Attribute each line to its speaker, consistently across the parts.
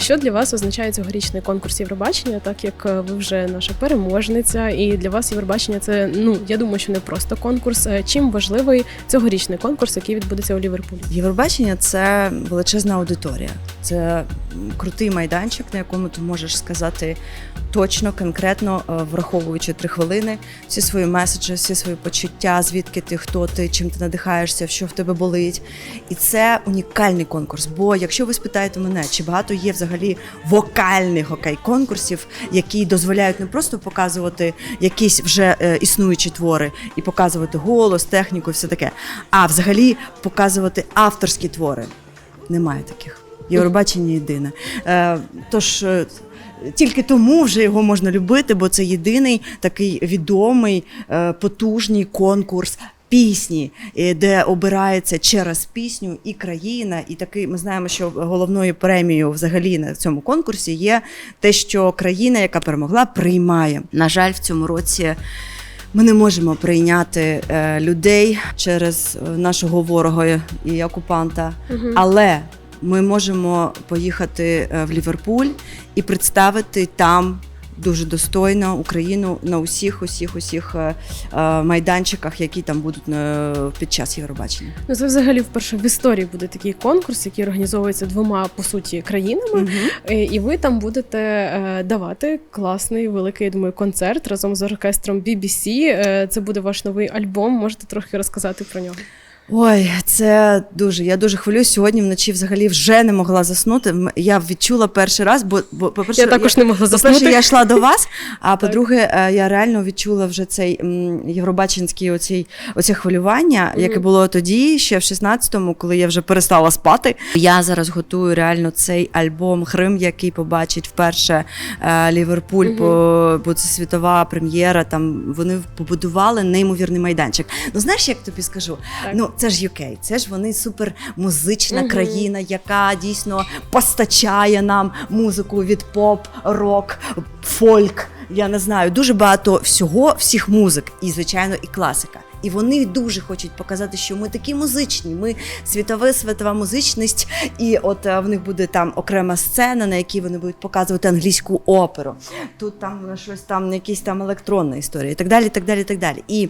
Speaker 1: Що для вас означає цьогорічний конкурс Євробачення, так як е, ви вже наша переможниця, і для вас Євробачення це ну я думаю, що не просто конкурс. Е, Чим важливий цьогорічний конкурс, який відбудеться у Ліверпулі?
Speaker 2: Євробачення це величезна аудиторія. Це крутий майданчик, на якому ти можеш сказати точно, конкретно, е, враховуючи три хвилини, всі свої меседжі, всі свої почуття, звідки ти, хто ти, чим ти надихаєшся, що в тебе болить. І це унікальний конкурс. Бо якщо ви спитаєте мене, чи багато є взагалі вокальних окей конкурсів, які дозволяють не просто показувати якісь вже е, існуючі твори і показувати голос, техніку, все таке, а взагалі показувати авторські твори. Немає таких. Євробачення єдине. Е, тож е, тільки тому вже його можна любити, бо це єдиний такий відомий, е, потужний конкурс. Пісні, де обирається через пісню і країна, і такий ми знаємо, що головною премією взагалі на цьому конкурсі є те, що країна, яка перемогла, приймає. На жаль, в цьому році ми не можемо прийняти людей через нашого ворога і окупанта, але ми можемо поїхати е, в Ліверпуль і представити там. Дуже достойно Україну на усіх, усіх, усіх е, е, майданчиках, які там будуть під час Євробачення.
Speaker 1: Ну це взагалі вперше в історії буде такий конкурс, який організовується двома по суті країнами. Е, І ви там будете давати класний великий я думаю, концерт разом з оркестром BBC. Це буде ваш новий альбом. Можете трохи розказати про нього?
Speaker 2: Ой, це дуже. Я дуже хвилююсь. Сьогодні вночі взагалі вже не могла заснути. Я відчула перший раз, бо, бо по-перше,
Speaker 1: Я також не могла
Speaker 2: по-перше,
Speaker 1: заснути.
Speaker 2: я йшла до вас. А по-друге, е, я реально відчула вже цей євробаченський оцей, оце хвилювання, яке було тоді, ще в 16-му, коли я вже перестала спати. Я зараз готую реально цей альбом Хрим, який побачить вперше е, Ліверпуль, бо, бо це світова прем'єра. Там вони побудували неймовірний майданчик. Ну знаєш, як тобі скажу?
Speaker 1: Так.
Speaker 2: Ну це ж UK, це ж вони супер музична
Speaker 1: Мгм.
Speaker 2: країна, яка дійсно постачає нам музику від поп, рок, фольк. Я не знаю, дуже багато всього, всіх музик, і звичайно, і класика. І вони дуже хочуть показати, що ми такі музичні. Ми світова світова музичність, і от е, в них буде там окрема сцена, на якій вони будуть показувати англійську оперу. Тут там щось там, якісь там електронна історія, і так далі. і так далі, і так далі. І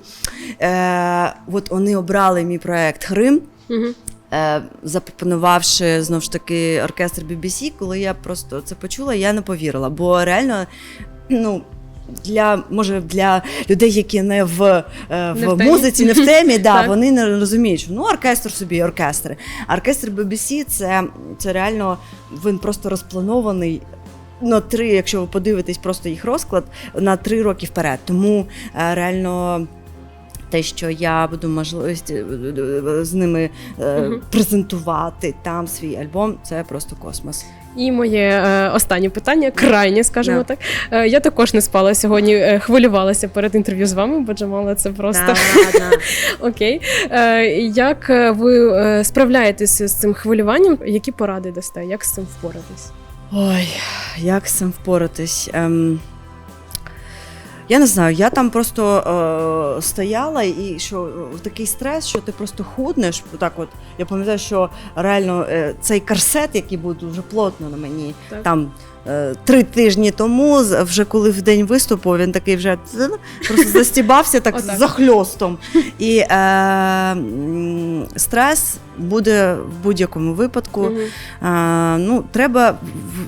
Speaker 2: е, от вони обрали мій проект Хрим.
Speaker 1: Угу.
Speaker 2: Е, запропонувавши знову ж таки оркестр BBC, коли я просто це почула, я не повірила. Бо реально, ну. Для може для людей, які не в, е,
Speaker 1: Не
Speaker 2: в
Speaker 1: в
Speaker 2: музиці, не в темі, да, вони не розуміють, що ну оркестр собі оркестр. Оркестр BBC це, це реально він просто розпланований. На три, якщо ви подивитесь просто їх розклад, на три роки вперед. Тому е, реально те, що я буду можливість е, з ними
Speaker 1: Мгм.
Speaker 2: презентувати там свій альбом, це просто космос.
Speaker 1: І моє е, останнє питання, крайнє, скажімо
Speaker 2: Да.
Speaker 1: так. Е, я також не спала сьогодні, е, хвилювалася перед інтерв'ю з вами, бо Джамала це просто окей. Е, як ви е, справляєтеся з цим хвилюванням? Які поради дасте? Як з цим впоратись?
Speaker 2: Ой, як з цим впоратись? Ем, я не знаю, я там просто е, стояла і що е, такий стрес, що ти просто худнеш. Так от я пам'ятаю, що реально е, цей корсет, який був дуже плотно на мені,
Speaker 1: Так.
Speaker 2: там. Е, Три тижні тому, вже коли в день виступу, він такий вже просто застібався так захльостом. І е, стрес буде в будь-якому випадку. А, ну, треба,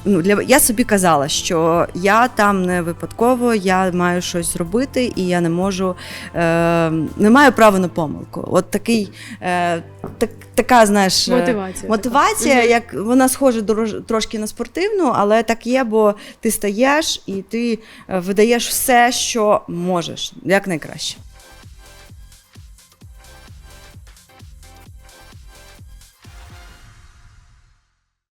Speaker 2: ну, для, я собі казала, що я там не випадково, я маю щось зробити, і я не можу, е, не маю права на помилку. От такий, е, так, така, знаєш, е,
Speaker 1: Мотивація.
Speaker 2: мотивація,
Speaker 1: така.
Speaker 2: Як вона схожа трошки на спортивну, але так є, бо ти стаєш і ти е, видаєш все, що можеш, як найкраще.